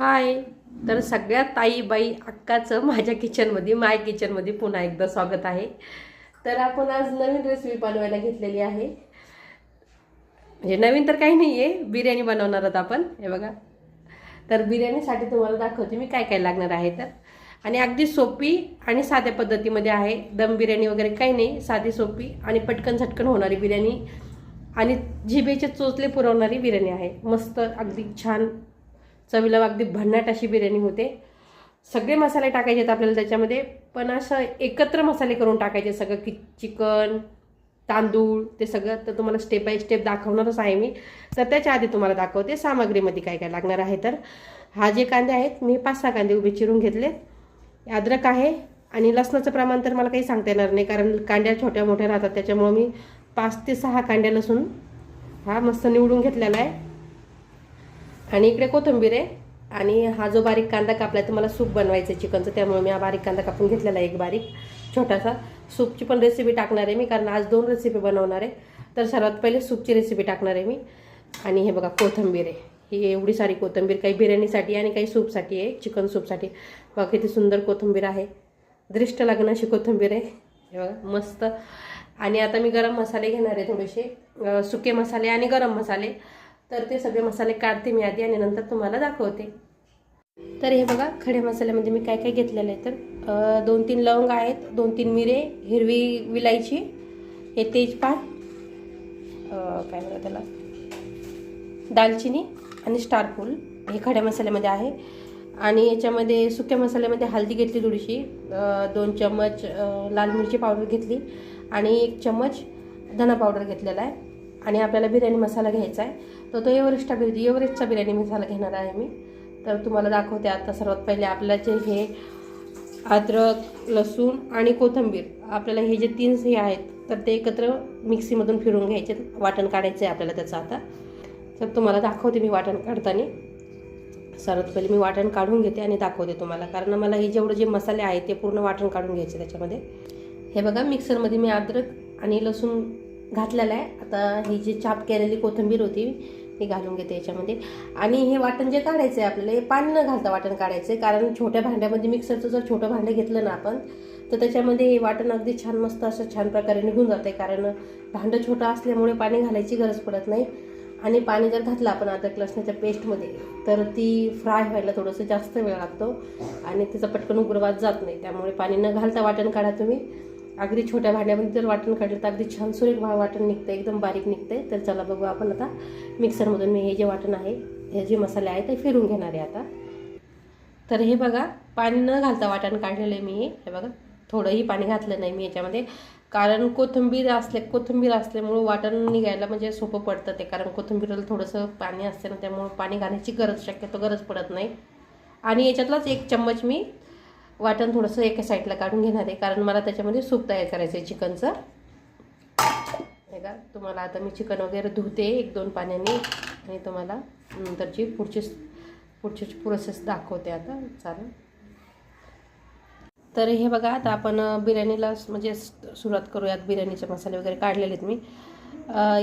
हाय. तर सगळ्या ताईबाई अक्काचं माझ्या किचनमध्ये माय किचनमध्ये पुन्हा एकदा स्वागत आहे. तर आपण आज नवीन रेसिपी बनवायला घेतलेली आहे. म्हणजे नवीन तर काही नाही आहे बिर्याणी बनवणार आहोत आपण. हे बघा. तर बिर्याणीसाठी तुम्हाला दाखवते मी काय काय लागणार आहे तर. आणि अगदी सोपी आणि साध्या पद्धतीमध्ये आहे. दम बिर्याणी वगैरे काही नाही साधी सोपी आणि पटकन झटकन होणारी बिर्याणी. आणि जिभेचे चोचले पुरवणारी बिर्याणी आहे. मस्त अगदी छान. चवीला अगदी भन्नाट अशी बिर्याणी होते. सगळे मसाले टाकायचे आहेत आपल्याला त्याच्यामध्ये पण असं एकत्र मसाले करून टाकायचे सगळं की चिकन तांदूळ ते सगळं. तर तुम्हाला स्टेप बाय स्टेप दाखवणारच आहे मी. तर त्याच्या आधी तुम्हाला दाखवते सामग्रीमध्ये काय काय लागणार आहे तर. हा जे कांदे आहेत मी पाच सहा कांदे उभे चिरून घेतले. अद्रक आहे आणि लसणाचं प्रमाण तर मला काही सांगता येणार नाही कारण कांड्या छोट्या मोठ्या राहतात त्याच्यामुळं मी पाच ते सहा कांड्या लसूण हा मस्त निवडून घेतलेला आहे. आणि इकडे कोथिंबीर आहे. आणि हा जो बारीक कांदा कापलाय तर मला सूप बनवायचं आहे चिकनचं त्यामुळे मी हा बारीक कांदा कापून घेतलेला आहे एक बारीक छोटासा. सूपची पण रेसिपी टाकणार आहे मी कारण आज दोन रेसिपी बनवणार आहे. तर सर्वात पहिले सूपची रेसिपी टाकणार आहे मी. आणि हे बघा कोथिंबीर आहे. ही एवढी सारी कोथिंबीर काही बिर्याणीसाठी आणि काही सूपसाठी आहे चिकन सूपसाठी. बघा किती सुंदर कोथिंबीर आहे. दृष्ट लागणं अशी कोथिंबीर आहे. हे बघा मस्त. आणि आता मी गरम मसाले घेणार आहे थोडेसे. सुके मसाले आणि गरम मसाले. तर ते सगळे मसाले काढते मी आधी आणि नंतर तुम्हाला दाखवते. तर हे बघा खडे मसाल्यामध्ये मी काय काय घेतलेलं आहे तर दोन तीन लवंग आहेत दोन तीन मिरे हिरवी विलायची हे तेजपात काय म्हणतात त्याला? दालचिनी आणि स्टारफूल हे खड्या मसाल्यामध्ये आहे. आणि याच्यामध्ये सुक्या मसाल्यामध्ये हळदी घेतली थोडीशी दोन चम्मच लाल मिरची पावडर घेतली आणि एक चम्मच धना पावडर घेतलेला आहे. आणि आपल्याला बिर्याणी मसाला घ्यायचा आहे. तर तो एव्हरेस्टचा बिर्याणी एव्हरेस्टचा बिर्याणी मसाला घेणार आहे मी. तर तुम्हाला दाखवते आता सर्वात पहिले आपल्याला जे हे अद्रक लसूण आणि कोथिंबीर. आपल्याला हे जे तीन हे आहेत तर ते एकत्र मिक्सीमधून फिरून घ्यायचे. वाटण काढायचं आहे आपल्याला त्याचं आता. तर तुम्हाला दाखवते मी वाटण काढताना. सर्वात पहिले मी वाटण काढून घेते आणि दाखवते तुम्हाला. कारण मला हे जेवढं जे मसाले आहेत ते पूर्ण वाटण काढून घ्यायचे त्याच्यामध्ये. हे बघा मिक्सरमध्ये मी अद्रक आणि लसूण घातलेलं आहे. आता ही जी चाप केलेली कोथिंबीर होती ती घालून घेते याच्यामध्ये. आणि हे वाटण जे काढायचं आहे आपल्याला हे पाणी न घालता वाटण काढायचं आहे कारण छोट्या भांड्यामध्ये मिक्सरचं जर छोटं भांडं घेतलं ना आपण तर त्याच्यामध्ये हे वाटण अगदी छान मस्त असं छान प्रकारे निघून जाते कारण भांडं छोटं असल्यामुळे पाणी घालायची गरज पडत नाही. आणि पाणी जर घातलं आपण अद्रक लसणाच्या पेस्टमध्ये तर ती फ्राय व्हायला थोडंसं जास्त वेळ लागतो. आणि तिचा पटकन उग्रवाद जात नाही. त्यामुळे पाणी न घालता वाटण काढा तुम्ही. अगदी छोट्या भांड्यामध्ये जर वाटण काढलं तर अगदी छान सुरेख भा वाटण निघतं एकदम बारीक निघतंय. तर चला बघू आपण आता मिक्सरमधून मी हे जे वाटण आहे हे जे मसाले आहे ते फिरून घेणार आहे आता. तर हे बघा पाणी न घालता वाटण काढलेलं आहे मी हे बघा थोडंही पाणी घातलं नाही मी याच्यामध्ये. कारण कोथिंबीर असले कोथिंबीर असल्यामुळं वाटण निघायला म्हणजे सोपं पडतं ते. कारण कोथिंबीरला थोडंसं पाणी असते ना त्यामुळं पाणी घालण्याची गरज शक्यतो गरज पडत नाही. आणि याच्यातलाच एक चम्मच मी वाटण थोडंसं एका साईडला काढून घेणार आहे कारण मला त्याच्यामध्ये सूप तयार करायचं आहे चिकनचं. हे का तुम्हाला आता मी चिकन वगैरे धुते एक दोन पाण्याने आणि तुम्हाला नंतरची पुढची पुढची प्रोसेस दाखवते आता. चालेल. तर हे बघा आता आपण बिर्याणीला म्हणजे सुरुवात करूयात. बिर्याणीचे मसाले वगैरे काढलेले आहेत मी.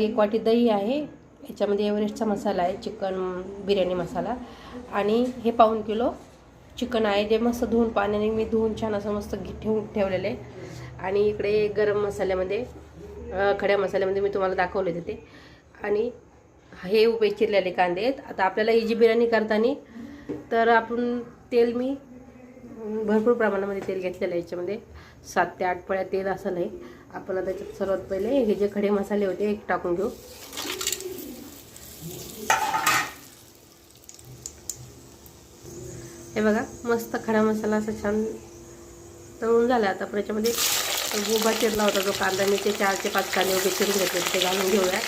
एक वाटी दही आहे. याच्यामध्ये एव्हरेस्टचा मसाला आहे चिकन बिर्याणी मसाला. आणि हे पाऊन किलो चिकन आहे जे मस्त धुवून पाण्याने मी धुवून छान असं मस्त ठेवून ठेवलेलं. आहे आणि इकडे गरम मसाल्यामध्ये खड्या मसाल्यामध्ये मी तुम्हाला दाखवले होते आणि हे उभे चिरलेले कांदे आहेत. आता आपल्याला ही जी बिर्याणी करताना तर आपण तेल मी भरपूर प्रमाणामध्ये तेल घेतलेलं आहे याच्यामध्ये. सात ते आठ पळ्या तेल असं नाही. आपण त्याच्यात सर्वात पहिले हे जे खडे मसाले होते एक टाकून घेऊ. हे बघा मस्त खडा मसाला असा छान तळून झाला. आता आपण याच्यामध्ये गोबा चिरला होता जो कांदा मी ते चार ते पाच कांदे वगैरे चिरून घेतले ते घालून घेऊया.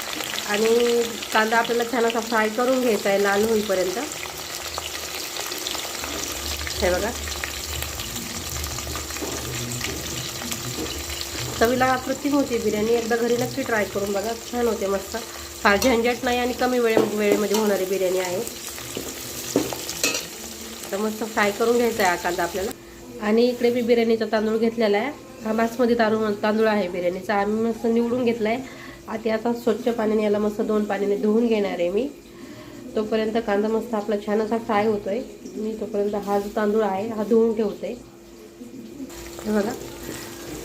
आणि कांदा आपल्याला छान असा फ्राय करून घ्यायचा आहे लाल होईपर्यंत. हे बघा. चवीला अप्रतिम होती बिर्याणी. एकदा घरी नक्की ट्राय करून बघा. छान होते मस्त. फार झंझट नाही आणि कमी वेळे वेळेमध्ये होणारी बिर्याणी आहे. तर मस्त फ्राय करून घ्यायचा आहे हा कांदा आपल्याला. आणि इकडे मी बिर्याणीचा तांदूळ घेतलेला आहे. हा बासमती तांदूळ तांदूळ आहे बिर्याणीचा. आम्ही मस्त निवडून घेतला आहे आता आता स्वच्छ पाण्याने याला मस्त दोन पाण्याने धुवून घेणार आहे मी. तोपर्यंत कांदा मस्त आपला छान असा फ्राय होतोय. मी तोपर्यंत हा जो तांदूळ आहे हा धुवून ठेवते. हे बघा.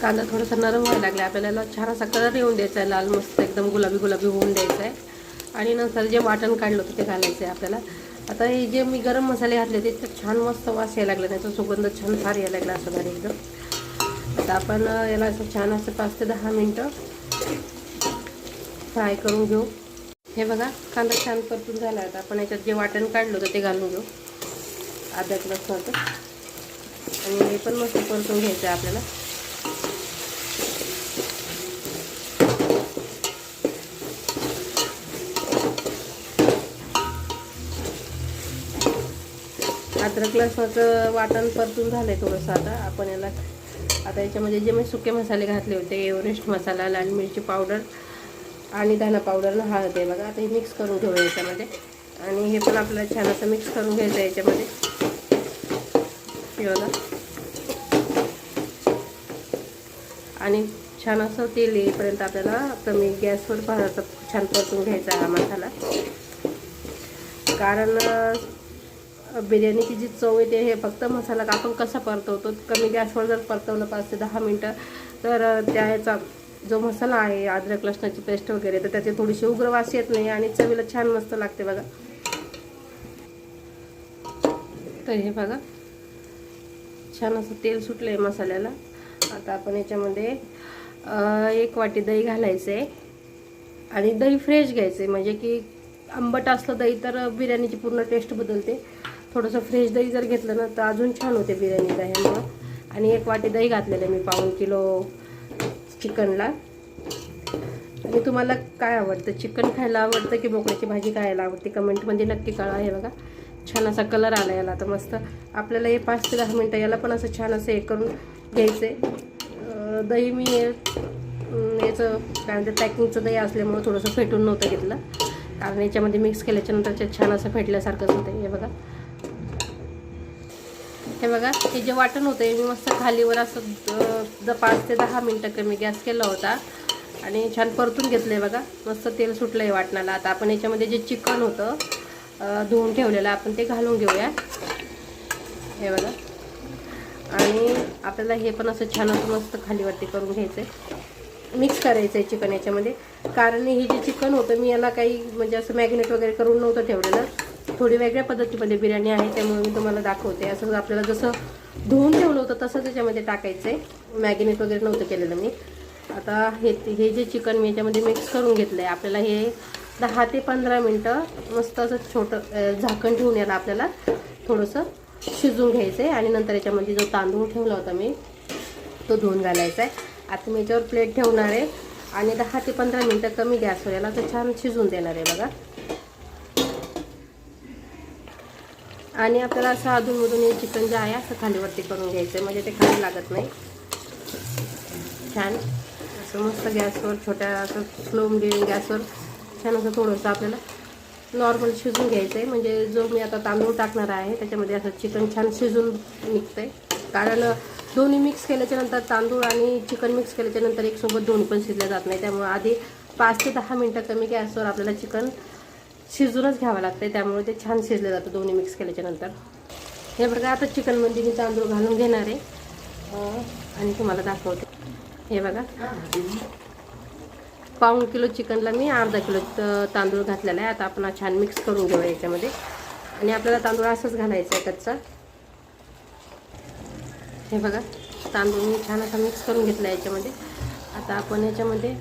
कांदा थोडासा नरम व्हायला लागला आपल्याला छान असा कलर येऊन द्यायचा आहे. लाल मस्त एकदम गुलाबी गुलाबी होऊन द्यायचा आहे. आणि नंतर जे वाटण काढलं होतं ते घालायचं आहे आपल्याला. आता हे जे मी गरम मसाले घातले ते तर छान मस्त वास यायला लागला. त्याचा सुगंध छान फार यायला लागला असं भारी एकदम आता आपण याला असं छान असं पाच ते दहा मिनटं फ्राय करून घेऊ. हे बघा कांदा छान परतून झाला. आता आपण याच्यात जे वाटण काढलं होतं ते घालून घेऊ. अद्रक लसणाचं आणि हे पण मस्त परतून घ्यायचं आहे आपल्याला. अद्रक लसणाचं वाटण परतून झालं आहे थोडंसं आता. आपण याला आता याच्यामध्ये जे मी सुके मसाले घातले होते एव्हरेस्ट मसाला लाल मिरची पावडर आणि धना पावडर हळद आहे बघा. आता हे मिक्स करून घेऊया याच्यामध्ये. आणि हे पण आपल्याला छान असं मिक्स करून घ्यायचं आहे याच्यामध्ये. हे बघा. आणि छान असं तेल येईपर्यंत आपल्याला कमी गॅसवर भाजायचा छान परतून घ्यायचा हा मसाला. कारण बिर्याणीची जी चव येते हे फक्त मसाला आपण कसा परतवतो कमी गॅसवर जर परतवलं पाच ते दहा मिनटं तर त्या ह्याचा जो मसाला आहे अद्रक लसणाची पेस्ट वगैरे तर त्याची थोडीशी उग्र वास येत नाही आणि चवीला छान मस्त लागते बघा. तर हे बघा छान असं तेल सुटलं आहे मसाल्याला. आता आपण याच्यामध्ये एक वाटी दही घालायचं आहे आणि दही फ्रेश घ्यायचं आहे म्हणजे की आंबट असलं दही तर बिर्याणीची पूर्ण टेस्ट बदलते. थोडंसं फ्रेश दही जर घेतलं ना तर अजून छान होते बिर्याणी दह्यामुळं. आणि एक वाटी दही घातलेलं आहे मी पाऊण किलो चिकनला. आणि तुम्हाला काय आवडतं? चिकन खायला आवडतं की बोकड्याची भाजी खायला आवडते? कमेंटमध्ये नक्की कळा हे बघा. छान असा कलर आला याला तर मस्त. आपल्याला हे पाच ते दहा मिनटं याला पण असं छान असं हे करून घ्यायचं आहे दही मी याचं काय म्हणते पॅकिंगचं दही असल्यामुळं थोडंसं फेटून नव्हतं घेतलं. कारण याच्यामध्ये मिक्स केल्याच्यानंतर छान असं फेटल्यासारखंच होतं हे बघा. हे बघा हे जे वाटण होतं हे मी मस्त खालीवर असं द पाच ते दहा मिनटं कमी गॅस केला होता. आणि छान परतून घेतलं आहे बघा. मस्त तेल सुटलं आहे वाटणाला. आता आपण याच्यामध्ये जे चिकन होतं धुवून ठेवलेलं आपण ते घालून घेऊया. हे बघा. आणि आपल्याला हे पण असं छान असं मस्त खालीवरती करून घ्यायचं आहे मिक्स करायचं आहे चिकन याच्यामध्ये. कारण हे जे चिकन होतं मी याला काही म्हणजे असं मॅग्नेट वगैरे करून नव्हतं ठेवलेलं. थोडी वेगळ्या पद्धतीमध्ये बिर्याणी आहे त्यामुळे मी तुम्हाला दाखवते. असं आपल्याला जसं धुवून ठेवलं होतं तसं त्याच्यामध्ये टाकायचं आहे मॅगिनेट वगैरे नव्हतं केलेलं मी. आता हे हे जे चिकन मी याच्यामध्ये मिक्स करून घेतलं आहे आपल्याला हे दहा ते पंधरा मिनटं मस्त असं छोटं झाकण ठेवून याला आपल्याला थोडंसं शिजून घ्यायचं आहे आणि नंतर याच्यामध्ये जो तांदूळ ठेवला होता मी तो धुवून घालायचा आहे आता मी याच्यावर प्लेट ठेवणार आहे. आणि दहा ते पंधरा मिनटं कमी गॅसवर याला तर छान शिजून देणार आहे बघा. आणि आपल्याला असं अधूनमधून हे चिकन जे आहे असं खालीवरती करून घ्यायचं आहे म्हणजे ते खाली लागत नाही. छान. असं मस्त गॅसवर छोट्या असं स्लो मिडियम गॅसवर छान असं थोडंसं आपल्याला नॉर्मल शिजून घ्यायचं आहे म्हणजे जो मी आता तांदूळ टाकणार आहे त्याच्यामध्ये असं चिकन छान शिजून निघतं आहे कारण दोन्ही मिक्स केल्याच्यानंतर तांदूळ आणि चिकन मिक्स केल्याच्यानंतर एकसोबत दोन पण शिजल्या जात नाही. त्यामुळे आधी पाच ते दहा मिनटं कमी गॅसवर आपल्याला चिकन शिजूनच घ्यावं लागतं त्यामुळे ते छान शिजलं जातं दोन्ही मिक्स केल्याच्यानंतर हे बघा आता चिकनमध्ये मी तांदूळ घालून घेणार आहे. आणि तुम्हाला दाखवते. हे बघा. पाऊण किलो चिकनला मी अर्धा किलो तांदूळ घातलेला आहे. आता आपण छान मिक्स करून घेऊया याच्यामध्ये. आणि आपल्याला तांदूळ असंच घालायचं आहे कच्चा. हे बघा तांदूळ मी छान असा मिक्स करून घेतला आहे याच्यामध्ये. आता आपण याच्यामध्ये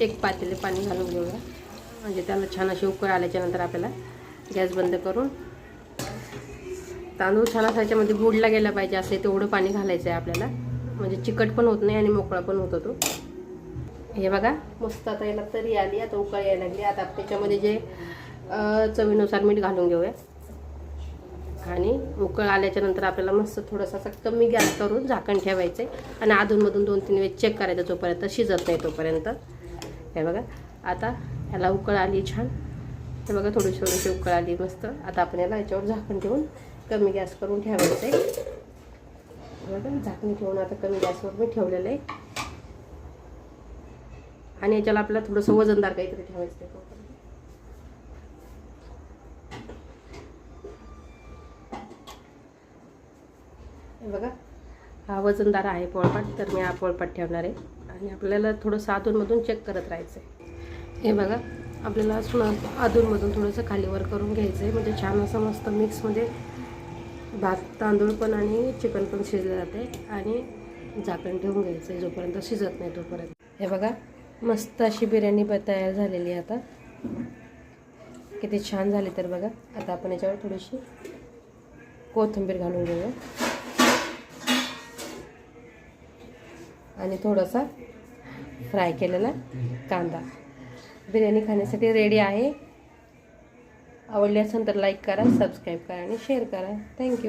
एक पातेले पाणी घालून घेऊया. म्हणजे त्याला छान अशी उकळ आल्याच्यानंतर आपल्याला गॅस बंद करून तांदूळ छान असा ह्याच्यामध्ये बुडला गेला पाहिजे असे तेवढं पाणी घालायचं आहे आपल्याला. म्हणजे चिकट पण होत नाही आणि मोकळा पण होतो तो. हे बघा मस्त आता याला तरी आली आता उकळ यायला लागली. आता त्याच्यामध्ये जे चवीनुसार मीठ घालून घेऊया. आणि उकळ आल्याच्यानंतर आपल्याला मस्त थोडंसं असं कमी गॅस करून झाकण ठेवायचं आहे आणि अधूनमधून दोन तीन वेळेस चेक करायचं जोपर्यंत शिजत नाही तोपर्यंत. हे बघा. आता ह्याला उकळ आली छान. हे बघा थोडीशी थोडीशी उकळ आली मस्त. आता आपण याला याच्यावर झाकण ठेवून कमी गॅस करून ठेवायचं आहे. बघा झाकण ठेवून आता कमी गॅसवर मी ठेवलेलं आहे. आणि याच्याला आपल्याला थोडंसं वजनदार काहीतरी ठेवायचं आहे. बघा हा वजनदार आहे पोळपाट तर मी हा पोळपाट ठेवणार आहे. आणि आपल्याला थोडंसं अधूनमधून चेक करत राहायचं आहे हे बघा आपल्याला सुना अधूनमधून थोडंसं खालीवर करून घ्यायचं आहे म्हणजे छान असं मस्त मिक्समध्ये भात तांदूळ पण आणि चिकन पण शिजलं जाते आणि झाकण ठेवून घ्यायचं आहे जोपर्यंत शिजत नाही तोपर्यंत. हे बघा मस्त अशी बिर्याणी ब तयार झालेली आहे आता. किती छान झाली तर बघा. आता आपण याच्यावर थोडीशी कोथिंबीर घालून घेऊया. आणि थोडासा फ्राय केलेला कांदा. बिर्याणी खाण्यासाठी रेडी आहे. आवडली असेल तर लाईक करा सबस्क्राईब करा आणि शेअर करा. थँक्यू